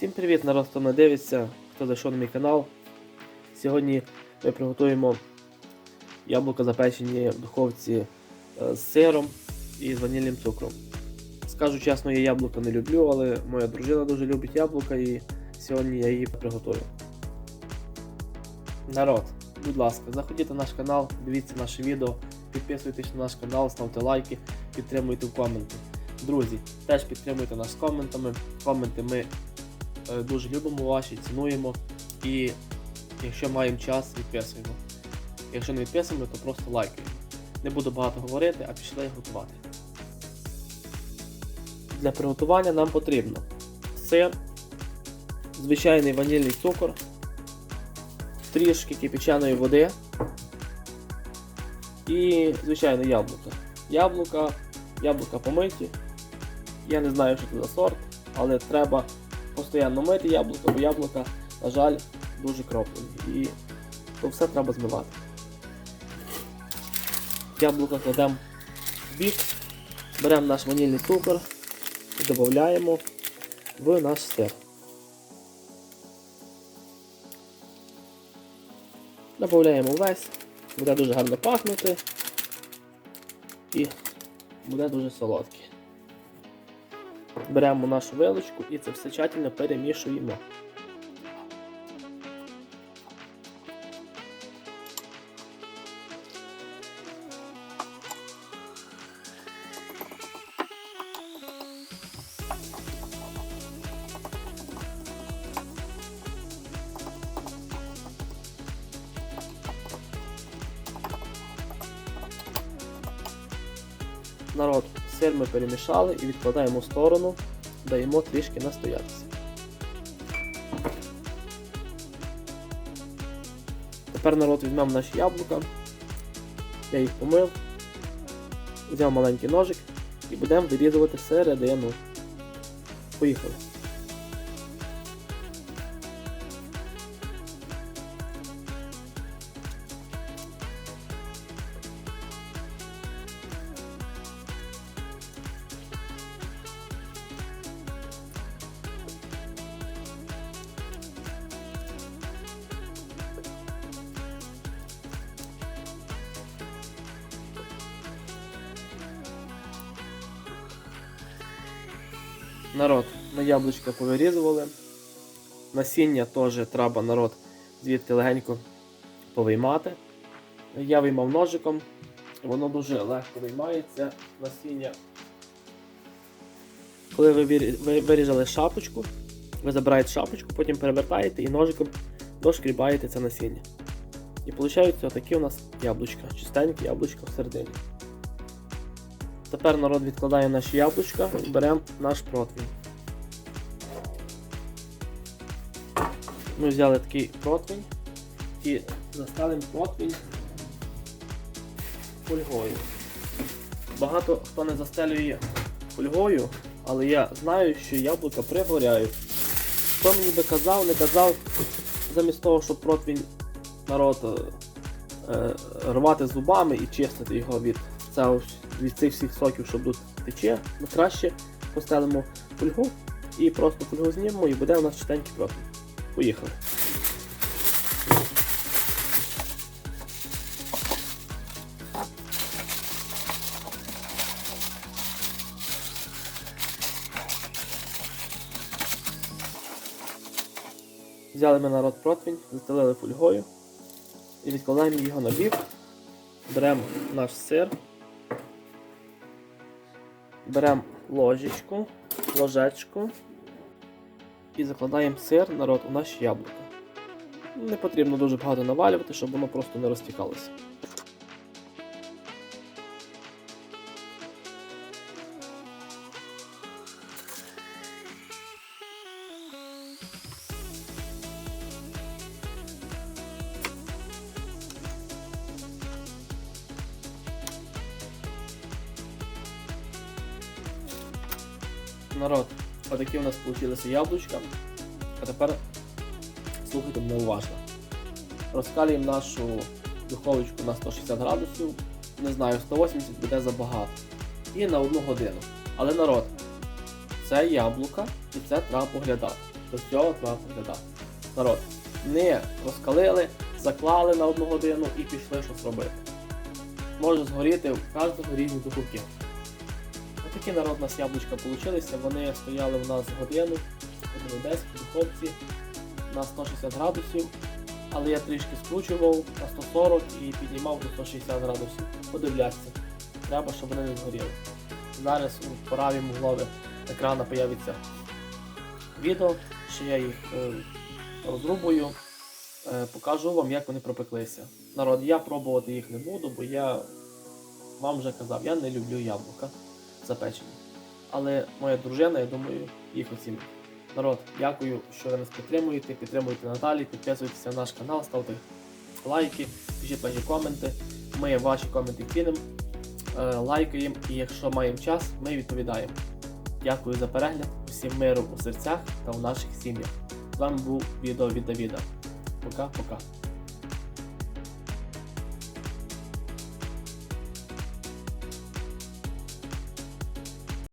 Всім привіт, народ, хто мене дивиться, хто зайшов на мій канал. Сьогодні ми приготуємо яблука запечені в духовці е, з сиром і з ванільним цукром. Скажу чесно, я яблука не люблю, але моя дружина дуже любить яблука і сьогодні я її приготую. Народ, будь ласка, заходіть на наш канал, дивіться наше відео, підписуйтесь на наш канал, ставте лайки, підтримуйте в коменти. Друзі, теж підтримуйте нас коментами. Коменти ми дуже любимо ваші, цінуємо. І якщо маємо час, відписуємо. Якщо не відписуємо, то просто лайкаємо. Не буду багато говорити, а пішли готувати. Для приготування нам потрібно сир, звичайний ванільний цукор, трішки кипячаної води і звичайно яблука. Яблука, яблука помиті. Я не знаю, що це за сорт, але треба постійно мити яблука, бо яблука, на жаль, дуже кроплені. І то все треба змивати. Яблука кладемо в бік, беремо наш ванільний цукор і додаємо в наш сир. Додаємо весь, буде дуже гарно пахнути і буде дуже солодкий. Беремо нашу вилочку і це все тщательно перемішуємо. Народ, сир ми перемішали і відкладаємо в сторону, даємо трішки настоятися. Тепер народ візьмемо наші яблука. Я їх помив, взяв маленький ножик і будемо вирізувати середину. Поїхали. Народ, ми яблучка повирізували. Насіння теж треба народ звідти легенько повиймати. Я виймав ножиком, воно дуже легко виймається насіння. Коли ви вирізали шапочку, ви забираєте шапочку, потім перевертаєте і ножиком дошкрібаєте це насіння. І виходить отакі у нас яблучка, чистенькі яблучка всередині. Тепер народ відкладає наші яблучка беремо наш противень. Ми взяли такий противень і заставимо противень фольгою. Багато хто не застелює фольгою, але я знаю, що яблука пригоряють. Хто мені би казав, не казав, замість того, щоб противень народ е, рвати зубами і чистити його від, цього, від цих всіх соків, що тут тече, ми краще постелимо фольгу і просто фольгу знімемо і буде у нас чистенький противень. Поїхали. Взяли ми народ противень, застелили фольгою і відкладаємо його на бік. Беремо наш сир, беремо ложечку, ложечку і закладаємо сир народ у наші яблука. Не потрібно дуже багато навалювати, щоб воно просто не розтікалося. Народ, отакі у нас вийшли яблучка. А тепер слухайте мене уважно. Розкалюємо нашу духовочку на 160 градусів. Не знаю, 180 буде забагато. І на одну годину. Але народ, це яблука і це треба поглядати. до цього треба приглядати. Народ, не розкалили, заклали на одну годину і пішли щось робити. Може згоріти в кожного різні духовки. Отакі народ у нас яблучка получилися, вони стояли в нас годину, годину 10 в духовці на 160 градусів, але я трішки скручував на 140 і піднімав до 160 градусів. Подивляться. Треба, щоб вони не згоріли. Зараз у правій углові екрана появиться відео, що я їх е, розрубую. Е, покажу вам, як вони пропеклися. Народ, я пробувати їх не буду, бо я вам вже казав, я не люблю яблука запечені. Але моя дружина, я думаю, їх оцінить. Народ, дякую, що ви нас підтримуєте. Підтримуйте надалі, підписуйтесь на наш канал, ставте лайки, пишіть ваші коменти. Ми ваші коменти кинемо, е, лайкаємо і якщо маємо час, ми відповідаємо. Дякую за перегляд, усім миру у серцях та у наших сім'ях. З вами був відео від Давіда. Пока-пока.